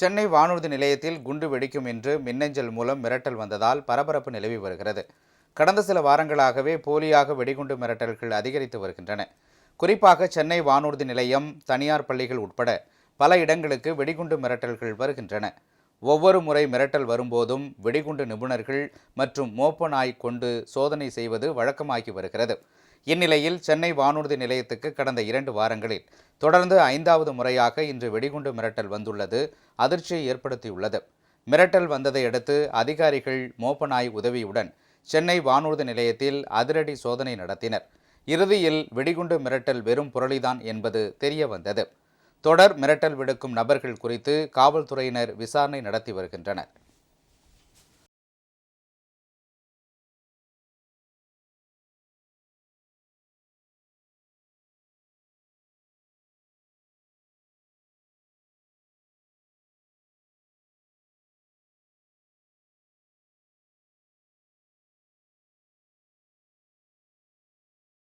சென்னை வானூர்தி நிலையத்தில் குண்டு வெடிக்கும் என்று மின்னஞ்சல் மூலம் மிரட்டல் வந்ததால் பரபரப்பு நிலவி வருகிறது. கடந்த சில வாரங்களாகவே போலியாக வெடிகுண்டு மிரட்டல்கள் அதிகரித்து வருகின்றன. குறிப்பாக சென்னை வானூர்தி நிலையம் தனியார் பள்ளிகள் உட்பட பல இடங்களுக்கு வெடிகுண்டு மிரட்டல்கள் வருகின்றன. ஒவ்வொரு முறை மிரட்டல் வரும்போதும் வெடிகுண்டு நிபுணர்கள் மற்றும் மோப்ப நாய் கொண்டு சோதனை செய்வது வழக்கமாகி வருகிறது. இந்நிலையில் சென்னை வானூர்தி நிலையத்துக்கு கடந்த இரண்டு வாரங்களில் தொடர்ந்து ஐந்தாவது முறையாக இன்று வெடிகுண்டு மிரட்டல் வந்துள்ளது அதிர்ச்சியை ஏற்படுத்தியுள்ளது. மிரட்டல் வந்ததை அடுத்து அதிகாரிகள் மோப்பநாய் உதவியுடன் சென்னை வானூர்தி நிலையத்தில் அதிரடி சோதனை நடத்தினர். இறுதியில் வெடிகுண்டு மிரட்டல் வெறும் புரளிதான் என்பது தெரிய வந்தது தொடர் மிரட்டல் விடுக்கும் நபர்கள் குறித்து காவல்துறையினர் விசாரணை நடத்தி வருகின்றனர்.